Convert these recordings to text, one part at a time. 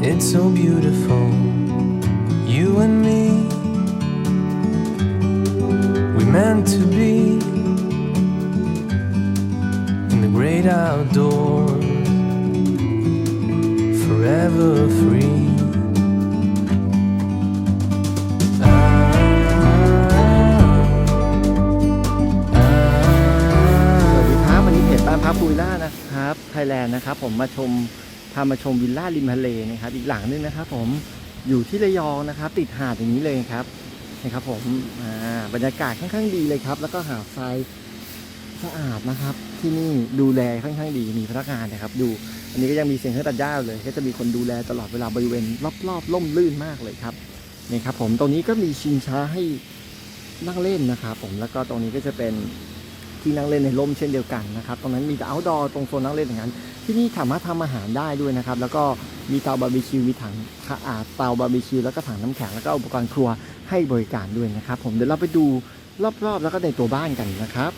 It's so beautiful, you and me. We meant to be in the great outdoors, forever free. Ah, สวัสดีครับวันนี้เพจบ้านพักพูวิลล่านะครับไทยแลนด์นะครับ ผมมาชมามาชมวิลล่าริมทะเลนะครับ อีกหลังนึงนะครับ ผมอยู่ที่ระยองนะครับ ติดหาดอย่างนี้เลยครับนะครับผมบรรยากาศค่อนข้างดีเลยครับ แล้วก็หาดทรายสะอาดนะครับ ที่นี่ดูแลค่อนข้างดีมีพนักงานนะครับ ดู อันนี้ก็ยังมีเสียงเครื่องตัดหญ้าเลย ก็จะมีคนดูแลตลอดเวลาบริเวณรอบๆล่มลื่นมากเลยครับนี่ครับ ผมตรงนี้ก็มีชิงช้าให้นั่งเล่นนะครับผมแล้วก็ตรงนี้ก็จะเป็น ที่นั่งเล่นในร่มเช่นเดียวกันนะครับตรงนั้นมีแต่ outdoor ตรงโซนนั่งเล่นอย่างนั้น ที่นี่สามารถทำอาหารได้ด้วยนะครับ แล้วก็มีเตาบาร์บีคิวมีถังอ่าเตาบาร์บีคิวแล้วก็ถังน้ำแข็งแล้วก็อุปกรณ์ครัวให้บริการด้วยนะครับ ผมเดี๋ยวเราไปดูรอบๆ แล้วก็ในตัวบ้านกันนะครับ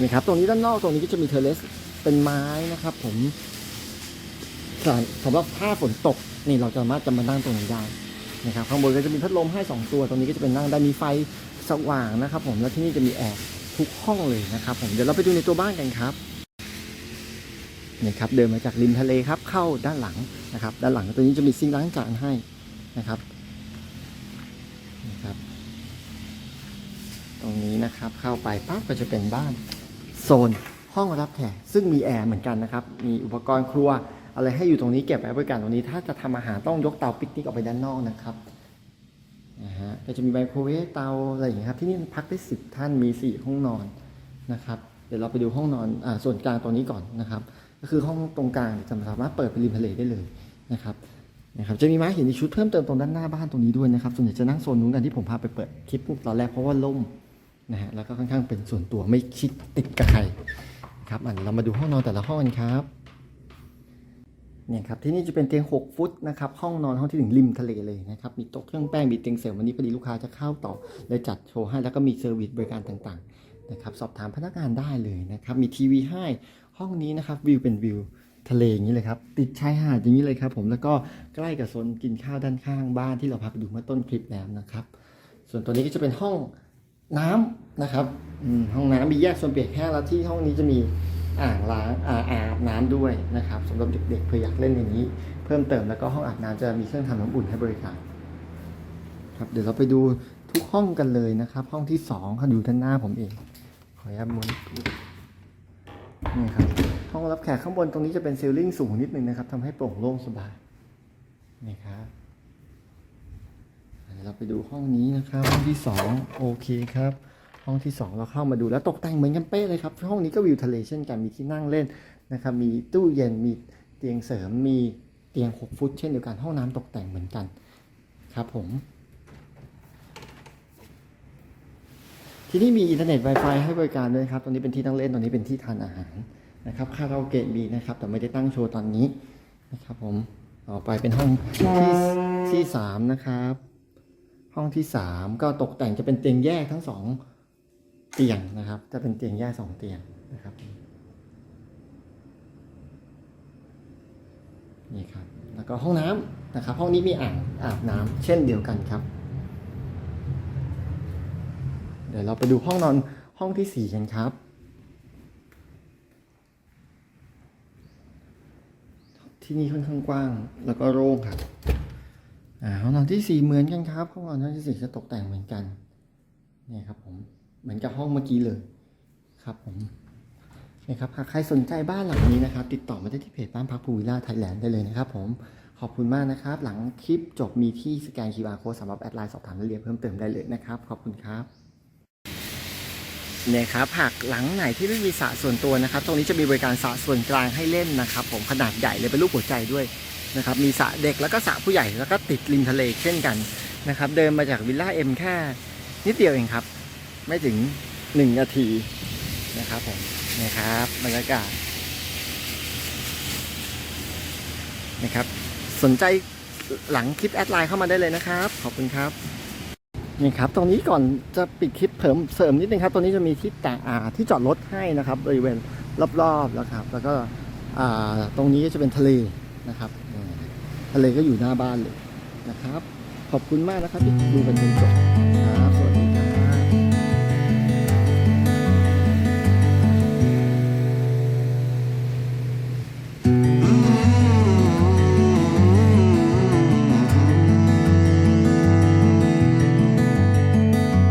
นี่ครับตรงนี้ด้านนอกตรงนี้ก็จะมีเทเลสเป็นไม้นะครับ ผมสำหรับถ้าฝนตกนี่เราจะสามารถจะมานั่งตรงนี้ได้นะครับข้างบนก็จะมีพัดลมให้สองตัว ตรงนี้ก็จะเป็นนั่งได้มีไฟ สว่างนะครับ ผมแล้วที่นี่จะมีแอร์ทุกห้องเลยนะครับ ผมเดี๋ยวเราไปดูในตัวบ้านกันครับนี่ครับเดินมาจากริมทะเลครับเข้าด้านหลังนะครับ ด้านหลังตัวนี้จะมีซิงค์ล้างจานให้นะครับนี่ครับ ตรงนี้นะครับเข้าไปปั๊บก็จะเป็นบ้านโซนห้องรับแขกซึ่งมีแอร์เหมือนกันนะครับ มีอุปกรณ์ครัว อะไรให้อยู่ตรงนี้เก็บไว้บริการตรงนี้ ถ้าจะทำอาหารต้องยกเตาปิกนิกออกไปด้านนอกนะครับ ก็จะมีไมโครเวฟเตาอะไรอย่างเงี้ยครับ ที่นี่พักได้สิบท่านมีสี่ห้องนอนนะครับ เดี๋ยวเราไปดูห้องนอนอส่วนกลางตรงนี้ก่อนนะครับ ก็คือห้องตรงกลางจะสามารถเปิดไปริมทะเลได้เลยนะครับนะครับจะมีม้าหินอีกชุดเพิ่มเติมตรงด้านหน้าบ้านตรงนี้ด้วยนะครับ ส่วนใหญ่จะนั่งโซนนู้นกันที่ผมพาไปเปิดคลิปตอนแรกเพราะว่าล่มนะฮะแล้วก็ค่อนข้างเป็นส่วนตัวไม่ชิดติดกับใครครับอันเรามาดูห้องนอนแต่ละห้องกันครับ เนี่ยครับที่นี่จะเป็นเตียง 6 ฟุตนะครับห้องนอนห้องที่หนึ่งริมทะเลเลยนะครับมีโต๊ะเครื่องแป้งมีเตียงเสริมวันนี้พอดีลูกค้าจะเข้าต่อเลยจัดโชว์ให้แล้วก็มีเซอร์วิสบริการต่างๆนะครับสอบถามพนักงานได้เลยนะครับมีทีวีให้ห้องนี้นะครับวิวเป็นวิวทะเลอย่างนี้เลยครับติดชายหาดอย่างนี้เลยครับผมแล้วก็ใกล้กับโซนกินข้าวด้านข้างบ้านที่เราพาไปดูเมื่อต้นคลิปแล้วนะครับ ส่วนตัวนี้ก็จะเป็นห้องน้ำนะครับห้องน้ำมีแยกโซนเปียกแห้งแล้วที่ห้องนี้จะมี อ่างล้างอ่าอาบน้ำด้วยนะครับสำหรับเด็กๆเพื่ออยากเล่นอย่างนี้ เพิ่มเติมแล้วก็ห้องอาบน้ำจะมีเครื่องทำน้ำอุ่นให้บริการครับเดี๋ยวเราไปดูทุกห้องกันเลยนะครับ ห้องที่สองค่ะอยู่ด้านหน้าผมเอง ขออนุญาตหมุนนี่ครับห้องรับแขกข้างบนตรงนี้จะเป็นซีลลิ่งสูงนิดนึงนะครับทำให้โปร่งโล่งสบายนี่ครับเดี๋ยวเราไปดูห้องนี้นะครับ ห้องที่สองโอเคครับ ห้องที่สองเราเข้ามาดูแล้วตกแต่งเหมือนกันเป๊ะเลยครับ ห้องนี้ก็วิวทะเลเช่นกันมีที่นั่งเล่นนะครับมีตู้เย็นมีเตียงเสริมมีเตียง 6 ฟุต เช่นเดียวกันห้องน้ำตกแต่งเหมือนกันครับผม ที่นี่มีอินเทอร์เน็ต Wi-Fi ให้บริการด้วยครับตรงนี้เป็นที่นั่งเล่นตรงนี้เป็นที่ทานอาหารนะครับคาราโอเกะมีนะครับ แต่ไม่ได้ตั้งโชว์ตอนนี้นะครับผมต่อไปเป็นห้องที่ที่สามนะครับ ห้องที่สามก็ตกแต่งจะเป็นเตียงแยกทั้งสอง เตียงนะครับ จะเป็นเตียงแยกสองเตียงนะครับ นี่ครับ แล้วก็ห้องน้ำนะครับ ห้องนี้มีอ่างอาบน้ำเช่นเดียวกันครับ เดี๋ยวเราไปดูห้องนอนห้องที่สี่กันครับที่นี่ค่อนข้างกว้าง แล้วก็โล่งครับห้องนอนที่สี่เหมือนกันครับห้องนอนที่สี่จะตกแต่งเหมือนกัน นี่ครับผม เหมือนกับห้องเมื่อกี้เลยครับผมนี่ครับหากใครสนใจบ้านหลังนี้นะครับ ติดต่อมาได้ที่เพจบ้านพักภูวิลล่าไทยแลนด์ได้เลยนะครับผมขอบคุณมากนะครับ หลังคลิปจบมีที่สแกน QR code สำหรับแอดไลน์สอบถามรายละเอียดเพิ่มเติมได้เลยนะครับ ขอบคุณครับนี่ยครับหากหลังไหนที่ไม่มีสระส่วนตัวนะครับ ตรงนี้จะมีบริการสระส่วนกลางให้เล่นนะครับ ผมขนาดใหญ่เลยเป็นรูปหัวใจด้วยนะครับมีสระเด็กแล้วก็สระผู้ใหญ่แล้วก็ติดริมทะเลเช่นกันนะครับ เดินมาจากวิลล่าเอ็มแค่นิดเดียวเองครับ ไม่ถึงหนึ่งนาทีนะครับผมนี่ครับบรรยากาศนะครับ สนใจหลังคลิปแอดไลน์เข้ามาได้เลยนะครับ ขอบคุณครับนี่ครับ ตรงนี้ก่อนจะปิดคลิปเพิ่มเสริมนิดนึงครับตรงนี้จะมีที่แต่อ่าที่จอดรถให้นะครับบริเวณรอบๆแล้วครับ แล้วก็อ่าตรงนี้ก็จะเป็นทะเลนะครับทะเลก็อยู่หน้าบ้านเลยนะครับ ขอบคุณมากนะครับที่ดูกันจนจบ